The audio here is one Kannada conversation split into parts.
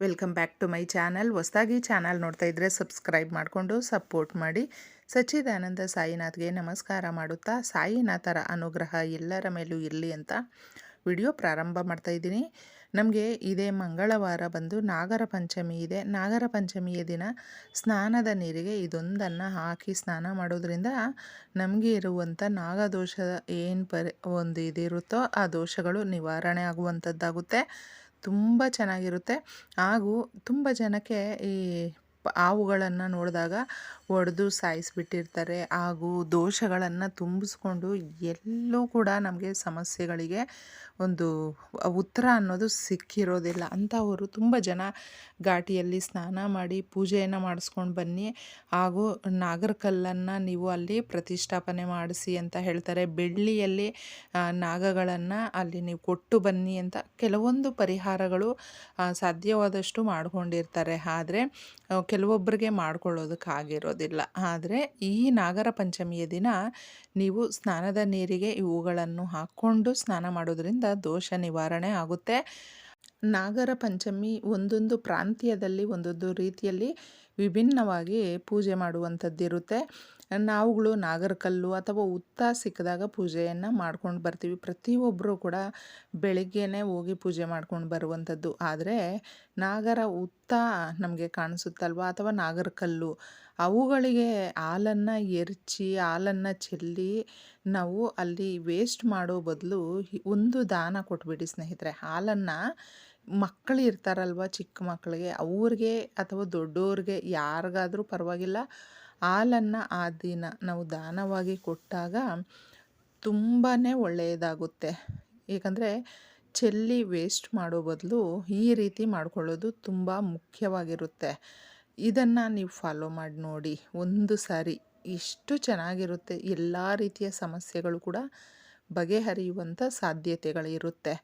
Welcome back to my channel. ಹೊಸದಾಗಿ ಚಾನಲ್ ನೋಡ್ತಾ ಇದ್ದರೆ ಸಬ್ಸ್ಕ್ರೈಬ್ ಮಾಡಿಕೊಂಡು ಸಪೋರ್ಟ್ ಮಾಡಿ. ಸಚ್ಚಿದಾನಂದ ಸಾಯಿನಾಥ್ಗೆ ನಮಸ್ಕಾರ ಮಾಡುತ್ತಾ, ಸಾಯಿನಾಥರ ಅನುಗ್ರಹ ಎಲ್ಲರ ಮೇಲೂ ಇರಲಿ ಅಂತ ವಿಡಿಯೋ ಪ್ರಾರಂಭ ಮಾಡ್ತಾ ಇದ್ದೀನಿ. ನಮಗೆ ಇದೇ ಮಂಗಳವಾರ ಬಂದು ನಾಗರ ಪಂಚಮಿ ಇದೆ. ನಾಗರ ಪಂಚಮಿಯ ದಿನ ಸ್ನಾನದ ನೀರಿಗೆ ಇದೊಂದನ್ನು ಹಾಕಿ ಸ್ನಾನ ಮಾಡೋದ್ರಿಂದ ನಮಗೆ ಇರುವಂಥ ನಾಗದೋಷ ಏನು ಪರಿ, ಒಂದು ಇದಿರುತ್ತೋ ಆ ದೋಷಗಳು ನಿವಾರಣೆ ಆಗುವಂಥದ್ದಾಗುತ್ತೆ ತುಂಬ ಚೆನ್ನಾಗಿರುತ್ತೆ. ಹಾಗೂ ತುಂಬ ಜನಕ್ಕೆ ಈ ಹಾವುಗಳನ್ನು ನೋಡಿದಾಗ ಒಡೆದು ಸಾಯಿಸಿಬಿಟ್ಟಿರ್ತಾರೆ. ಹಾಗೂ ದೋಷಗಳನ್ನು ತುಂಬಿಸ್ಕೊಂಡು ಎಲ್ಲೂ ಕೂಡ ನಮಗೆ ಸಮಸ್ಯೆಗಳಿಗೆ ಒಂದು ಉತ್ತರ ಅನ್ನೋದು ಸಿಕ್ಕಿರೋದಿಲ್ಲ. ಅಂಥವರು ತುಂಬ ಜನ ಘಾಟಿಯಲ್ಲಿ ಸ್ನಾನ ಮಾಡಿ ಪೂಜೆಯನ್ನು ಮಾಡಿಸ್ಕೊಂಡು ಬನ್ನಿ. ಹಾಗೂ ನಾಗರಕಲ್ಲನ್ನು ನೀವು ಅಲ್ಲಿ ಪ್ರತಿಷ್ಠಾಪನೆ ಮಾಡಿಸಿ ಅಂತ ಹೇಳ್ತಾರೆ. ಬೆಳ್ಳಿಯಲ್ಲಿ ನಾಗಗಳನ್ನು ಅಲ್ಲಿ ನೀವು ಕೊಟ್ಟು ಬನ್ನಿ ಅಂತ ಕೆಲವೊಂದು ಪರಿಹಾರಗಳು ಸಾಧ್ಯವಾದಷ್ಟು ಮಾಡ್ಕೊಂಡಿರ್ತಾರೆ. ಆದರೆ ಕೆಲವೊಬ್ಬರಿಗೆ ಮಾಡ್ಕೊಳ್ಳೋದಕ್ಕಾಗಿರೋದಿಲ್ಲ ಆದರೆ ಈ ನಾಗರ ಪಂಚಮಿಯ ದಿನ ನೀವು ಸ್ನಾನದ ನೀರಿಗೆ ಇವುಗಳನ್ನು ಹಾಕ್ಕೊಂಡು ಸ್ನಾನ ಮಾಡೋದ್ರಿಂದ ದೋಷ ನಿವಾರಣೆ ಆಗುತ್ತೆ. ನಾಗರ ಪಂಚಮಿ ಒಂದೊಂದು ಪ್ರಾಂತ್ಯದಲ್ಲಿ, ಒಂದೊಂದು ರೀತಿಯಲ್ಲಿ ವಿಭಿನ್ನವಾಗಿ ಪೂಜೆ ಮಾಡುವಂಥದ್ದಿರುತ್ತೆ. ನಾವುಗಳು ನಾಗರಕಲ್ಲು ಅಥವಾ ಉತ್ತ ಸಿಕ್ಕಿದಾಗ ಪೂಜೆಯನ್ನು ಮಾಡ್ಕೊಂಡು ಬರ್ತೀವಿ. ಪ್ರತಿಯೊಬ್ಬರು ಕೂಡ ಬೆಳಿಗ್ಗೆನೇ ಹೋಗಿ ಪೂಜೆ ಮಾಡ್ಕೊಂಡು ಬರುವಂಥದ್ದು. ಆದರೆ ನಾಗರ ಉತ್ತ ನಮಗೆ ಕಾಣಿಸುತ್ತಲ್ವ? ಅಥವಾ ನಾಗರಕಲ್ಲು ಅವುಗಳಿಗೆ ಹಾಲನ್ನು ಎರಚಿ, ಹಾಲನ್ನು ಚೆಲ್ಲಿ ನಾವು ಅಲ್ಲಿ ವೇಸ್ಟ್ ಮಾಡೋ ಬದಲು ಒಂದು ದಾನ ಕೊಟ್ಬಿಡಿ ಸ್ನೇಹಿತರೆ. ಹಾಲನ್ನು ಮಕ್ಕಳು ಇರ್ತಾರಲ್ವ, ಚಿಕ್ಕ ಮಕ್ಕಳಿಗೆ, ಅವ್ರಿಗೆ ಅಥವಾ ದೊಡ್ಡವ್ರಿಗೆ ಯಾರಿಗಾದರೂ ಪರವಾಗಿಲ್ಲ. ಹಾಲನ್ನು ಆ ದಿನ ನಾವು ದಾನವಾಗಿ ಕೊಟ್ಟಾಗ ತುಂಬಾ ಒಳ್ಳೆಯದಾಗುತ್ತೆ. ಏಕೆಂದರೆ ಚೆಲ್ಲಿ ವೇಸ್ಟ್ ಮಾಡೋ ಬದಲು ಈ ರೀತಿ ಮಾಡ್ಕೊಳ್ಳೋದು ತುಂಬ ಮುಖ್ಯವಾಗಿರುತ್ತೆ. ಇದನ್ನು ನೀವು ಫಾಲೋ ಮಾಡಿ ನೋಡಿ. ಒಂದು ಸಾರಿ ಎಷ್ಟು ಚೆನ್ನಾಗಿರುತ್ತೆ. ಎಲ್ಲ ರೀತಿಯ ಸಮಸ್ಯೆಗಳು ಕೂಡ ಬಗೆಹರಿಯುವಂಥ ಸಾಧ್ಯತೆಗಳಿರುತ್ತೆ.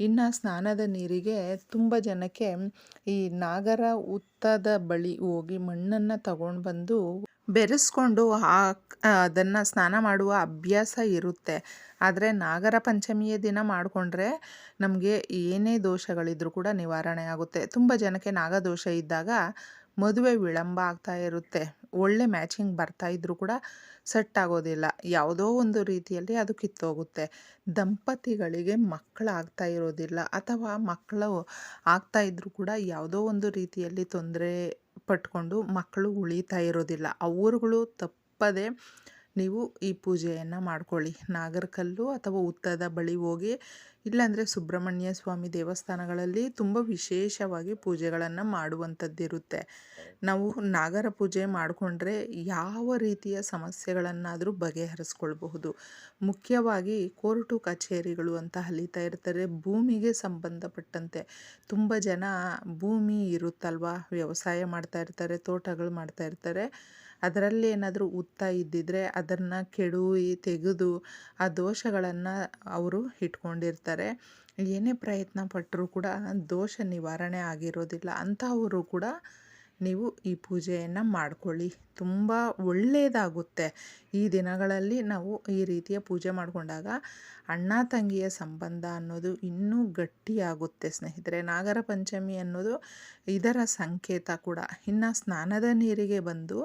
ಇನ್ನು ಸ್ನಾನದ ನೀರಿಗೆ ತುಂಬ ಜನಕ್ಕೆ ಈ ನಾಗರ ಉತ್ತದ ಬಳಿ ಹೋಗಿ ಮಣ್ಣನ್ನು ತಗೊಂಡು ಬಂದು ಬೆರೆಸ್ಕೊಂಡು ಆ ಅದನ್ನು ಸ್ನಾನ ಮಾಡುವ ಅಭ್ಯಾಸ ಇರುತ್ತೆ. ಆದರೆ ನಾಗರ ಪಂಚಮಿಯ ದಿನ ಮಾಡಿಕೊಂಡ್ರೆ ನಮಗೆ ಏನೇ ದೋಷಗಳಿದ್ರೂ ಕೂಡ ನಿವಾರಣೆ ಆಗುತ್ತೆ. ತುಂಬ ಜನಕ್ಕೆ ನಾಗದೋಷ ಇದ್ದಾಗ ಮದುವೆ ವಿಳಂಬ ಆಗ್ತಾ ಇರುತ್ತೆ. ಒಳ್ಳೆ ಮ್ಯಾಚಿಂಗ್ ಬರ್ತಾ ಇದ್ರೂ ಕೂಡ ಸೆಟ್ ಆಗೋದಿಲ್ಲ. ಯಾವುದೋ ಒಂದು ರೀತಿಯಲ್ಲಿ ಅದು ಕಿತ್ತೋಗುತ್ತೆ. ದಂಪತಿಗಳಿಗೆ ಮಕ್ಕಳಾಗ್ತಾ ಇರೋದಿಲ್ಲ. ಅಥವಾ ಮಕ್ಕಳು ಆಗ್ತಾ ಇದ್ರೂ ಕೂಡ ಯಾವುದೋ ಒಂದು ರೀತಿಯಲ್ಲಿ ತೊಂದರೆ ಪಟ್ಕೊಂಡು ಮಕ್ಕಳು ಉಳಿತಾ ಇರೋದಿಲ್ಲ. ಅವರುಗಳು ತಪ್ಪದೆ ನೀವು ಈ ಪೂಜೆಯನ್ನು ಮಾಡ್ಕೊಳ್ಳಿ. ನಾಗರಕಲ್ಲು ಅಥವಾ ಉತ್ತದ ಬಳಿ ಹೋಗಿ, ಇಲ್ಲಾಂದರೆ ಸುಬ್ರಹ್ಮಣ್ಯ ಸ್ವಾಮಿ ದೇವಸ್ಥಾನಗಳಲ್ಲಿ ತುಂಬ ವಿಶೇಷವಾಗಿ ಪೂಜೆಗಳನ್ನು ಮಾಡುವಂಥದ್ದಿರುತ್ತೆ. ನಾವು ನಾಗರ ಪೂಜೆ ಮಾಡಿಕೊಂಡ್ರೆ ಯಾವ ರೀತಿಯ ಸಮಸ್ಯೆಗಳನ್ನಾದರೂ ಬಗೆಹರಿಸ್ಕೊಳ್ಬಹುದು. ಮುಖ್ಯವಾಗಿ ಕೋರ್ಟು ಕಚೇರಿಗಳು ಅಂತ ಅಲಿತಾ ಇರ್ತಾರೆ. ಭೂಮಿಗೆ ಸಂಬಂಧಪಟ್ಟಂತೆ ತುಂಬ ಜನ ಭೂಮಿ ಇರುತ್ತಲ್ವ? ವ್ಯವಸಾಯ ಮಾಡ್ತಾ ಇರ್ತಾರೆ, ತೋಟಗಳು ಮಾಡ್ತಾ ಇರ್ತಾರೆ. ಅದರಲ್ಲಿ ಏನಾದರೂ ಉತ್ತ ಇದ್ದಿದ್ದರೆ ಅದನ್ನು ಕೆಡುವಿ, ತೆಗೆದು ಆ ದೋಷಗಳನ್ನು ಅವರು ಇಟ್ಕೊಂಡಿರ್ತಾರೆ. ಏನೇ ಪ್ರಯತ್ನ ಪಟ್ಟರೂ ಕೂಡ ದೋಷ ನಿವಾರಣೆ ಆಗಿರೋದಿಲ್ಲ. ಅಂಥವರು ಕೂಡ ನೀವು ಈ ಪೂಜೆಯನ್ನು ಮಾಡ್ಕೊಳ್ಳಿ. ತುಂಬ ಒಳ್ಳೆಯದಾಗುತ್ತೆ ಈ ದಿನಗಳಲ್ಲಿ ನಾವು ಈ ರೀತಿಯ ಪೂಜೆ ಮಾಡಿಕೊಂಡಾಗ ಅಣ್ಣ ತಂಗಿಯ ಸಂಬಂಧ ಅನ್ನೋದು ಇನ್ನೂ ಗಟ್ಟಿಯಾಗುತ್ತೆ ಸ್ನೇಹಿತರೆ. ನಾಗರ ಪಂಚಮಿ ಅನ್ನೋದು ಇದರ ಸಂಕೇತ ಕೂಡ. ಇನ್ನು ಸ್ನಾನದ ನೀರಿಗೆ ಬಂದು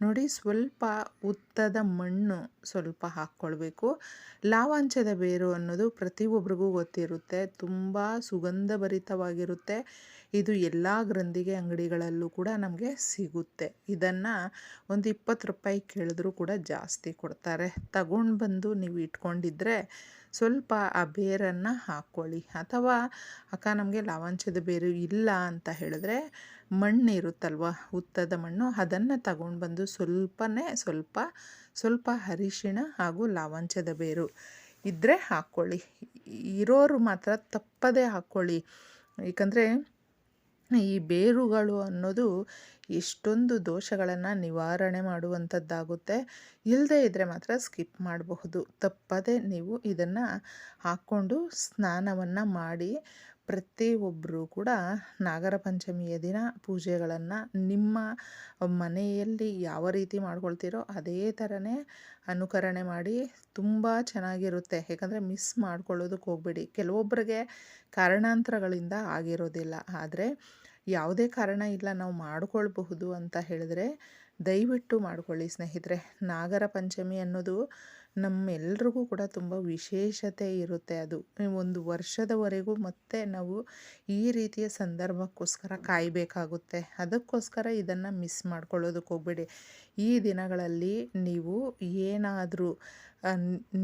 ನೋಡಿ ಸ್ವಲ್ಪ ಉತ್ತದ ಮಣ್ಣು ಸ್ವಲ್ಪ ಹಾಕ್ಕೊಳ್ಬೇಕು. ಲಾವಾಂಚದ ಬೇರು ಅನ್ನೋದು ಪ್ರತಿಯೊಬ್ಬರಿಗೂ ಗೊತ್ತಿರುತ್ತೆ. ತುಂಬ ಸುಗಂಧಭರಿತವಾಗಿರುತ್ತೆ. ಇದು ಎಲ್ಲ ಗ್ರಂಥಿಗೆ ಅಂಗಡಿಗಳಲ್ಲೂ ಕೂಡ ನಮಗೆ ಸಿಗುತ್ತೆ. ಇದನ್ನು ಒಂದು ಇಪ್ಪತ್ತು ರೂಪಾಯಿ ಕೇಳಿದ್ರೂ ಕೂಡ ಜಾಸ್ತಿ ಕೊಡ್ತಾರೆ. ತಗೊಂಡು ಬಂದು ನೀವು ಇಟ್ಕೊಂಡಿದ್ರೆ ಸ್ವಲ್ಪ ಆ ಬೇರನ್ನು ಹಾಕ್ಕೊಳ್ಳಿ. ಅಥವಾ, ಅಕ್ಕ, ನಮಗೆ ಲವಂಚದ ಬೇರು ಇಲ್ಲ ಅಂತ ಹೇಳಿದ್ರೆ ಮಣ್ಣು ಇರುತ್ತಲ್ವ ಉತ್ತದ ಮಣ್ಣು, ಅದನ್ನು ತಗೊಂಡು ಬಂದು ಸ್ವಲ್ಪನೇ ಸ್ವಲ್ಪ ಸ್ವಲ್ಪ ಅರಿಶಿಣ ಹಾಗೂ ಲವಂಚದ ಬೇರು ಇದ್ದರೆ ಹಾಕ್ಕೊಳ್ಳಿ. ಇರೋರು ಮಾತ್ರ ತಪ್ಪದೇ ಹಾಕ್ಕೊಳ್ಳಿ. ಏಕೆಂದರೆ ಈ ಬೇರುಗಳು ಅನ್ನೋದು ಎಷ್ಟೊಂದು ದೋಷಗಳನ್ನು ನಿವಾರಣೆ ಮಾಡುವಂಥದ್ದಾಗುತ್ತೆ. ಇಲ್ಲದೇ ಇದ್ದರೆ ಮಾತ್ರ ಸ್ಕಿಪ್ ಮಾಡಬಹುದು. ತಪ್ಪದೆ ನೀವು ಇದನ್ನು ಹಾಕ್ಕೊಂಡು ಸ್ನಾನವನ್ನು ಮಾಡಿ ಪ್ರತಿಯೊಬ್ಬರು ಕೂಡ ನಾಗರ ಪಂಚಮಿಯ ದಿನ ಪೂಜೆಗಳನ್ನು ನಿಮ್ಮ ಮನೆಯಲ್ಲಿ ಯಾವ ರೀತಿ ಮಾಡ್ಕೊಳ್ತೀರೋ ಅದೇ ಥರನೇ ಅನುಕರಣೆ ಮಾಡಿ ತುಂಬ ಚೆನ್ನಾಗಿರುತ್ತೆ. ಯಾಕಂದರೆ ಮಿಸ್ ಮಾಡ್ಕೊಳ್ಳೋದಕ್ಕೆ ಹೋಗಬೇಡಿ. ಕೆಲವೊಬ್ಬರಿಗೆ ಕಾರಣಾಂತರಗಳಿಂದ ಆಗಿರೋದಿಲ್ಲ. ಆದರೆ ಯಾವುದೇ ಕಾರಣ ಇಲ್ಲ ನಾವು ಮಾಡ್ಕೊಳ್ಬಹುದು ಅಂತ ಹೇಳಿದ್ರೆ ದಯವಿಟ್ಟು ಮಾಡ್ಕೊಳ್ಳಿ ಸ್ನೇಹಿತರೆ. ನಾಗರ ಪಂಚಮಿ ಅನ್ನೋದು ನಮ್ಮೆಲ್ರಿಗೂ ಕೂಡ ತುಂಬ ವಿಶೇಷತೆ ಇರುತ್ತೆ ಅದು. ಒಂದು ವರ್ಷದವರೆಗೂ ಮತ್ತೆ ನಾವು ಈ ರೀತಿಯ ಸಂದರ್ಭಕ್ಕೋಸ್ಕರ ಕಾಯಬೇಕಾಗುತ್ತೆ. ಅದಕ್ಕೋಸ್ಕರ ಇದನ್ನು ಮಿಸ್ ಮಾಡ್ಕೊಳ್ಳೋದಕ್ಕೆ ಹೋಗಬೇಡಿ. ಈ ದಿನಗಳಲ್ಲಿ ನೀವು ಏನಾದರೂ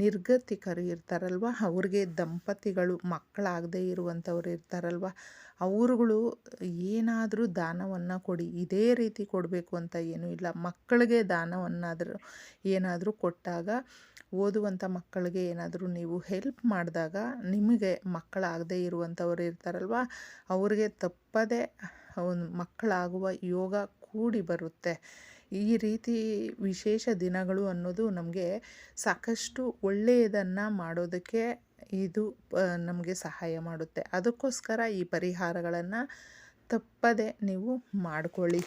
ನಿರ್ಗತಿಕರು ಇರ್ತಾರಲ್ವ? ಅವ್ರಿಗೆ ದಂಪತಿಗಳು, ಮಕ್ಕಳಾಗದೇ ಇರುವಂಥವ್ರು ಇರ್ತಾರಲ್ವ? ಅವರುಗಳು ಏನಾದರೂ ದಾನವನ್ನು ಕೊಡಿ, ಇದೇ ರೀತಿ ಕೊಡಬೇಕು ಅಂತ ಏನೂ ಇಲ್ಲ. ಮಕ್ಕಳಿಗೆ ದಾನವನ್ನಾದರೂ ಏನಾದರೂ ಕೊಟ್ಟಾಗ, ಓದುವಂಥ ಮಕ್ಕಳಿಗೆ ಏನಾದರೂ ನೀವು ಹೆಲ್ಪ್ ಮಾಡಿದಾಗ ನಿಮಗೆ ಮಕ್ಕಳಾಗದೇ ಇರುವಂಥವ್ರು ಇರ್ತಾರಲ್ವ? ಅವ್ರಿಗೆ ತಪ್ಪದೇ ಒಂದು ಮಕ್ಕಳಾಗುವ ಯೋಗ ಕೂಡಿ ಬರುತ್ತೆ. ಈ ರೀತಿ ವಿಶೇಷ ದಿನಗಳು ಅನ್ನೋದು ನಮಗೆ ಸಾಕಷ್ಟು ಒಳ್ಳೆಯದನ್ನು ಮಾಡೋದಕ್ಕೆ ಇದು ನಮಗೆ ಸಹಾಯ ಮಾಡುತ್ತೆ. ಅದಕ್ಕೋಸ್ಕರ ಈ ಪರಿಹಾರಗಳನ್ನು ತಪ್ಪದೆ ನೀವು ಮಾಡಿಕೊಳ್ಳಿ.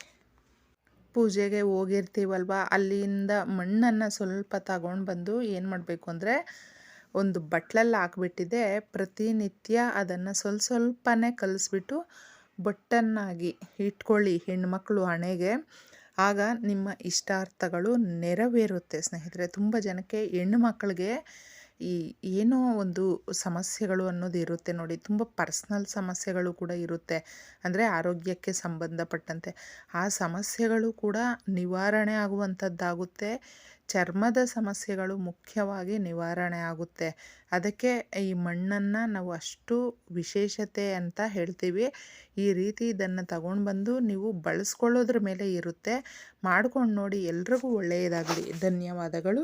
ಪೂಜೆಗೆ ಹೋಗಿರ್ತೀವಲ್ವ? ಅಲ್ಲಿಂದ ಮಣ್ಣನ್ನು ಸ್ವಲ್ಪ ತಗೊಂಡು ಬಂದು ಏನು ಮಾಡಬೇಕು ಅಂದರೆ ಒಂದು ಬಟ್ಲಲ್ಲಿ ಹಾಕ್ಬಿಟ್ಟಿದೆ. ಪ್ರತಿನಿತ್ಯ ಅದನ್ನು ಸ್ವಲ್ಪ ಸ್ವಲ್ಪನೇ ಕಲಿಸ್ಬಿಟ್ಟು ಬೊಟ್ಟನ್ನಾಗಿ ಇಟ್ಕೊಳ್ಳಿ ಹೆಣ್ಮಕ್ಳು ಹಣೆಗೆ. ಆಗ ನಿಮ್ಮ ಇಷ್ಟಾರ್ಥಗಳು ನೆರವೇರುತ್ತೆ ಸ್ನೇಹಿತರೆ. ತುಂಬ ಜನಕ್ಕೆ ಹೆಣ್ಣು ಮಕ್ಕಳಿಗೆ ಈ ಏನೋ ಒಂದು ಸಮಸ್ಯೆಗಳು ಅನ್ನೋದು ಇರುತ್ತೆ ನೋಡಿ. ತುಂಬ ಪರ್ಸ್ನಲ್ ಸಮಸ್ಯೆಗಳು ಕೂಡ ಇರುತ್ತೆ. ಅಂದರೆ ಆರೋಗ್ಯಕ್ಕೆ ಸಂಬಂಧಪಟ್ಟಂತೆ. ಆ ಸಮಸ್ಯೆಗಳು ಕೂಡ ನಿವಾರಣೆ ಆಗುವಂಥದ್ದಾಗುತ್ತೆ. ಚರ್ಮದ ಸಮಸ್ಯೆಗಳು ಮುಖ್ಯವಾಗಿ ನಿವಾರಣೆ ಆಗುತ್ತೆ. ಅದಕ್ಕೆ ಈ ಮಣ್ಣನ್ನು ನಾವು ಅಷ್ಟು ವಿಶೇಷತೆ ಅಂತ ಹೇಳ್ತೀವಿ. ಈ ರೀತಿ ಇದನ್ನು ತಗೊಂಡು ಬಂದು ನೀವು ಬಳಸ್ಕೊಳ್ಳೋದ್ರ ಮೇಲೆ ಇರುತ್ತೆ. ಮಾಡ್ಕೊಂಡು ನೋಡಿ ಎಲ್ರಿಗೂ ಒಳ್ಳೆಯದಾಗಲಿ. ಧನ್ಯವಾದಗಳು.